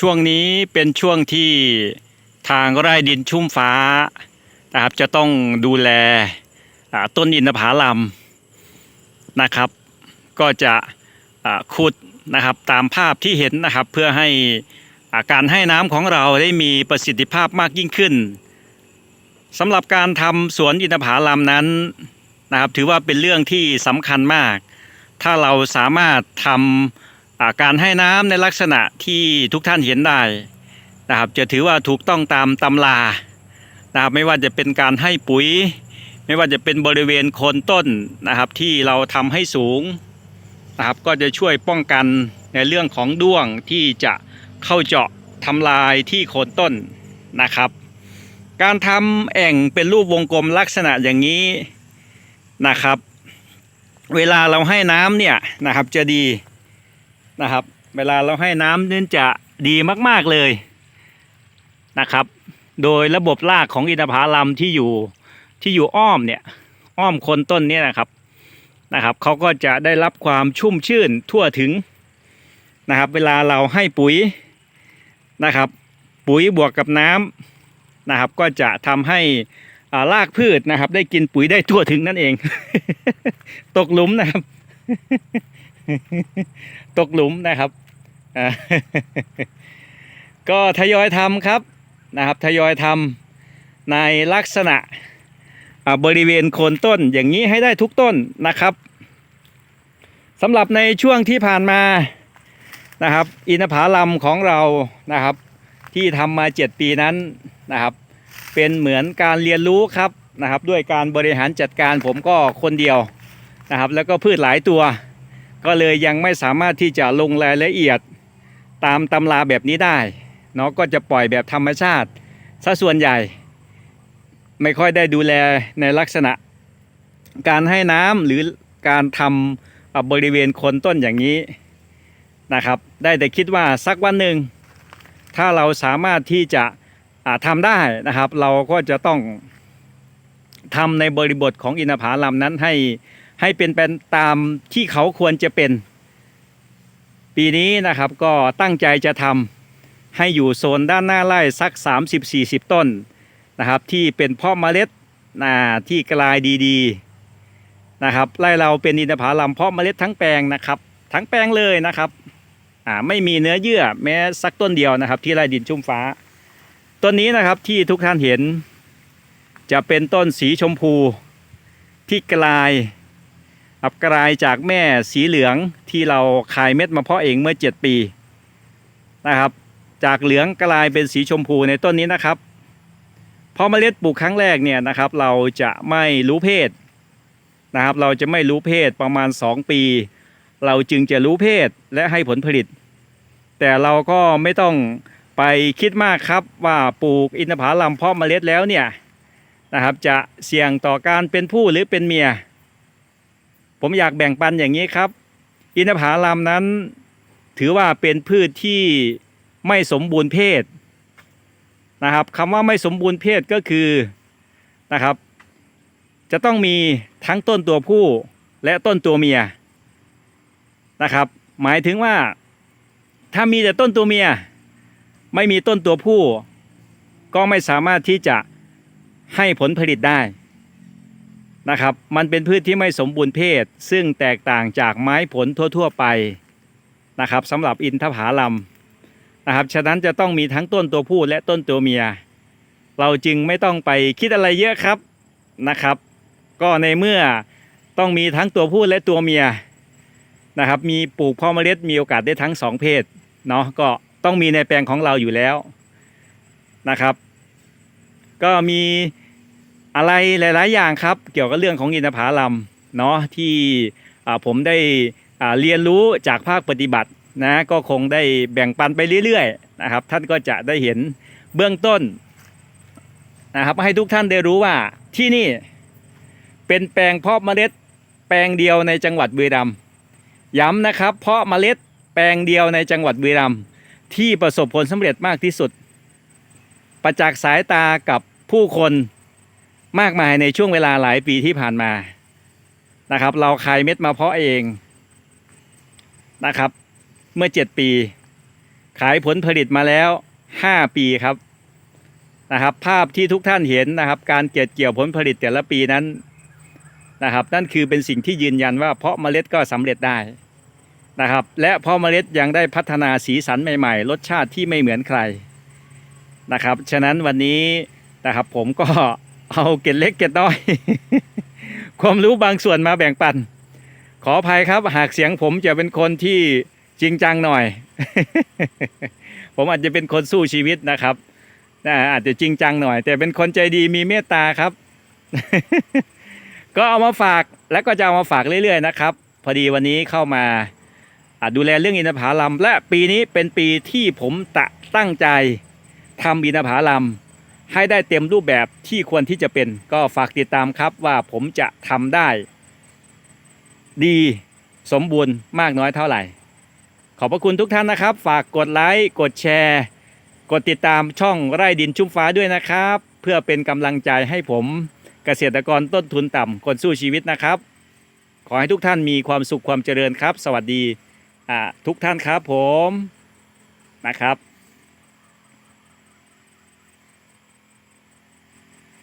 ช่วงนี้เป็นช่วงที่ทางไร่ดินชุ่มฟ้านะครับจะต้องดูแลต้นอินทผลัมนะครับ ก็จะขุดนะครับตามภาพที่เห็นนะครับเพื่อให้าการให้น้ำของเราได้มีประสิทธิภาพมากยิ่งขึ้นสำหรับการทำสวนอินทผลัมนั้นนะครับ ถือว่าเป็นเรื่องที่สำคัญมาก ถ้าเราสามารถทำ การให้น้ำในลักษณะที่ทุกท่านเห็นได้นะครับจะถือว่าถูกต้องตามตำรานะครับไม่ว่าจะเป็นการให้ปุ๋ย ไม่ว่าจะเป็นบริเวณโคนต้นนะครับที่เราทำให้สูงนะครับก็จะช่วยป้องกันในเรื่องของด้วงที่จะเข้าเจาะทำลายที่โคนต้นนะครับ การทำแอ่งเป็นรูปวงกลมลักษณะอย่างนี้นะครับ เวลาเราให้น้ำเนี่ยนะครับจะดี นะครับ เวลาเราให้น้ำนี่จะดีมากๆเลยนะครับ โดยระบบรากของอินทผลัมที่อยู่ที่อยู่อ้อมเนี่ยอ้อมคนต้นนี่ยนะครับนะครับเขาก็จะได้รับความชุ่มชื่นทั่วถึงนะครับ เวลาเราให้ปุ๋ยนะครับ ปุ๋ยบวกกับน้ำนะครับ ก็จะทำให้รากพืชนะครับ ได้กินปุ๋ยได้ทั่วถึงนั่นเอง ตกหลุมนะครับ ตกหลุมนะครับ ก็ทยอยทำครับนะครับ ทยอยทำในลักษณะบริเวณโคนต้นอย่างนี้ให้ได้ทุกต้นนะครับสำหรับในช่วงที่ผ่านมานะครับ อินทผลัมของเรานะครับ ที่ทำมา 7 ปีนั้นนะครับ เป็นเหมือนการเรียนรู้ครับนะครับ ด้วยการบริหารจัดการผมก็คนเดียวนะครับ แล้วก็พืชหลายตัว ก็เลยยังไม่สามารถที่จะลงรายละเอียดตามตำราแบบนี้ได้เนาะก็จะปล่อยแบบธรรมชาติซะส่วนใหญ่ ไม่ค่อยได้ดูแลในลักษณะ การให้น้ำหรือการทำบริเวณโคนต้นอย่างนี้นะครับ ได้แต่คิดว่าสักวันหนึ่งถ้าเราสามารถที่จะทำได้นะครับ เราก็จะต้องทำในบริบทของอินทผลัมนั้นให้ ให้เป็นไปตามที่เขาควรจะเป็น ปีนี้นะครับก็ตั้งใจจะทำให้อยู่โซนด้านหน้าไร่สัก 30-40 ต้นนะครับ ที่เป็นเพ่อเมล็ดนะที่กลายดีๆนะครับไร่เราเป็นอินทผลัมเพาะเมล็ดทั้งแปลงนะครับ ทั้งแปลงเลยนะครับอ่าไม่มีเนื้อเยื่อแม้สักต้นเดียวนะครับ ที่ไร่ดินชุ่มฟ้าต้นนี้นะครับที่ทุกท่านเห็น จะเป็นต้นสีชมพูที่กลาย อับกลายจากแม่สีเหลืองที่เราขายเม็ดมาเพาะเองเมื่อ 7 ปีนะครับ จากเหลืองกลายเป็นสีชมพูในต้นนี้นะครับพอเมล็ดปลูกครั้งแรกเนี่ยนะครับ เราจะไม่รู้เพศนะครับ เราจะไม่รู้เพศประมาณ 2 ปี เราจึงจะรู้เพศและให้ผลผลิต แต่เราก็ไม่ต้องไปคิดมากครับว่าปลูกอินทผลัมเพาะเมล็ดแล้วเนี่ยนะครับ จะเสี่ยงต่อการเป็นผู้หรือเป็นเมีย ผมอยากแบ่งปันอย่างนี้ครับ อินทผลัมนั้น ถือว่าเป็นพืชที่ไม่สมบูรณ์เพศนะครับคำว่าไม่สมบูรณ์เพศก็คือนะครับ จะต้องมีทั้งต้นตัวผู้และต้นตัวเมียนะครับ หมายถึงว่าถ้ามีแต่ต้นตัวเมีย ไม่มีต้นตัวผู้ ก็ไม่สามารถที่จะให้ผลผลิตได้ นะครับ มันเป็นพืชที่ไม่สมบูรณ์เพศ ซึ่งแตกต่างจากไม้ผลทั่ว ๆ ไปนะครับสำหรับอินทผาลัมนะครับฉะนั้นจะต้องมีทั้งต้นตัวผู้และต้นตัวเมีย เราจึงไม่ต้องไปคิดอะไรเยอะครับนะครับ ก็ในเมื่อต้องมีทั้งตัวผู้และตัวเมียนะครับ มีปลูกพ่อเมล็ดมีโอกาสได้ทั้งสองเพศเนาะก็ต้องมีในแปลงของเราอยู่แล้วนะครับ ก็มี อะไรหลาย ๆ อย่างครับ เกี่ยวกับเรื่องของอินทผลัมเนาะที่ผมได้เรียนรู้จากภาคปฏิบัตินะก็คงได้แบ่งปันไปเรื่อย ๆ นะครับ ท่านก็จะได้เห็นเบื้องต้นนะครับให้ทุกท่านได้รู้ว่าที่นี่เป็นแปลงเพาะเมล็ดแปลงเดียวในจังหวัดบุรีรัมย์ย้ำนะครับ เพาะเมล็ดแปลงเดียวในจังหวัดบุรีรัมย์ที่ประสบผลสำเร็จมากที่สุด ประจักษ์สายตากับผู้คน มากมายในช่วงเวลาหลายปีที่ผ่านมานะครับ เราขายเม็ดมาเพาะเองนะครับ เมื่อ 7 ปี ขายผลผลิตมาแล้ว 5 ปีครับนะครับ ภาพที่ทุกท่านเห็นนะครับ การเก็บเกี่ยวผลผลิตแต่ละปีนั้นนะครับ นั่นคือเป็นสิ่งที่ยืนยันว่าเพาะเมล็ดก็สำเร็จได้นะครับ และเพาะเมล็ดยังได้พัฒนาสีสันใหม่ ๆ รสชาติที่ไม่เหมือนใครนะครับ ฉะนั้นวันนี้นะครับผมก็ เอาเกล็ดเล็กเกล็ดน้อย ความรู้บางส่วนมาแบ่งปัน ขออภัยครับ หากเสียงผมจะเป็นคนที่จริงจังหน่อย ผมอาจจะเป็นคนสู้ชีวิตนะครับนะอาจจะจริงจังหน่อย แต่เป็นคนใจดีมีเมตตาครับ ก็เอามาฝากแล้วก็จะเอามาฝากเรื่อยๆนะครับ พอดีวันนี้เข้ามาดูแลเรื่องอินทผลัมและปีนี้เป็นปีที่ผมตะตั้งใจทำอินทผลัม ให้ได้เต็มรูปแบบที่ควรที่จะเป็นก็ฝากติดตามครับว่าผมจะทำได้ ดีสมบูรณ์มากน้อยเท่าไหร่ ขอบพระคุณทุกท่านนะครับ ฝากกดไลค์กดแชร์ กดติดตามช่องไร่ดินชุ่มฟ้าด้วยนะครับ เพื่อเป็นกำลังใจให้ผมเกษตรกรต้นทุนต่ำคนสู้ชีวิตนะครับ ขอให้ทุกท่านมีความสุขความเจริญครับ สวัสดีทุกท่านครับผมนะครับ